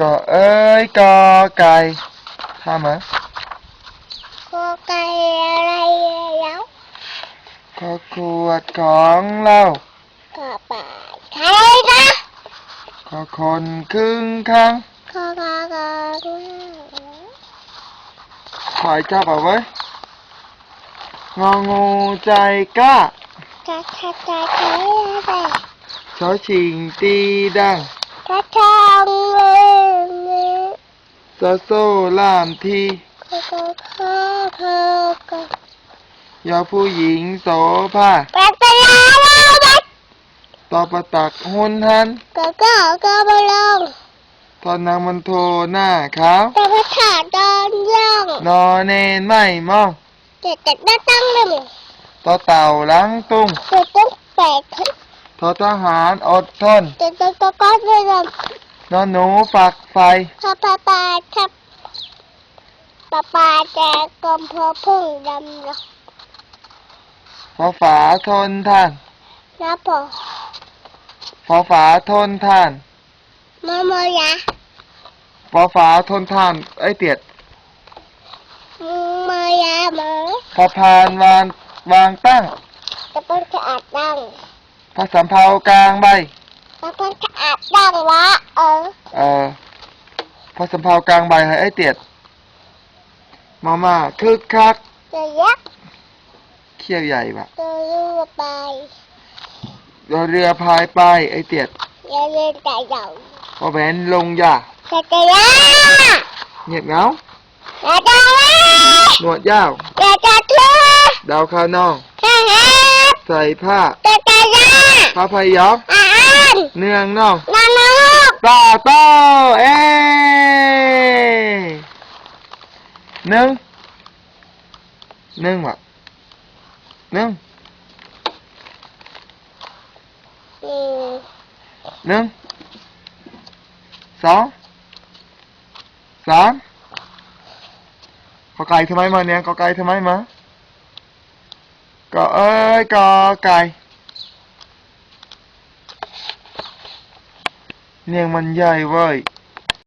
ก็เอ้ยกอไก่ทำไหมกอไก่อะไรแล้วก็ขวดของเรากอป่าใครนะก็คนครึ่งข้างกอกอกอคอยจับเอาไว้งองูใจกล้ากะกะกะใครอะไรชอชิงตีดัง กะทองเงินซอโซ่ล่ามทีกะกะข้าเธอกะยอผู้หญิงโสภาปะตะลาเราบัดตอประตักหุนหันกะกะกะบลงทอนนางมันโทหน้าขาวแต่พระขาดอนย่องนอเนนไม่มองเจ็ดเจ็ดได้ตั้งเลยมึงต่อเต่าหลังตุ้งเจ็ดต้องแปดขึ้น ทอทหารอดทนเจ็ดต้องก็ก็เลยลงนอนหนูฝักไฟข้าปลาปลาครับปลาปลาแจกกลมพอพึ่งดำเนาะฟอฝาทนทานนะพอฟอฝาทนทานมอมอยะฟอฝาทนทานเอ้ยเตียดมอยะหมอพอพานวางวางตั้งจะเป็นขอาดดัง พระสำเภากลางใบจะเป็นขอาดดังวะเออ เอ่อพระสำเภากลางใบให้ไอ้เตียดมามาคึกคักจะยักษ์เขี้ยวใหญ่ปะจะรูไปรอเรือพายไปไอ้เตียดอย่าเล่นแต่เดาพอแหวนลงยาจะจะยาเงียบเหงาอย่าจะยาหนวดยาวอย่าจะเชื่อดาวข้าวนองฮ่าฮ่าใส่ผ้าจะจะยาผ้าพยอกอ่านเนืองน่องนานุกต่อโต้เอ้หนึ่งหนึ่งวะหนึ่งอืมหนึ่งสองสามกอไก่ทำไมมาเนี่ยกอไก่ทำไมมากอเอ้ยกอไก่ เนี่ยงมันใหญ่เว้ย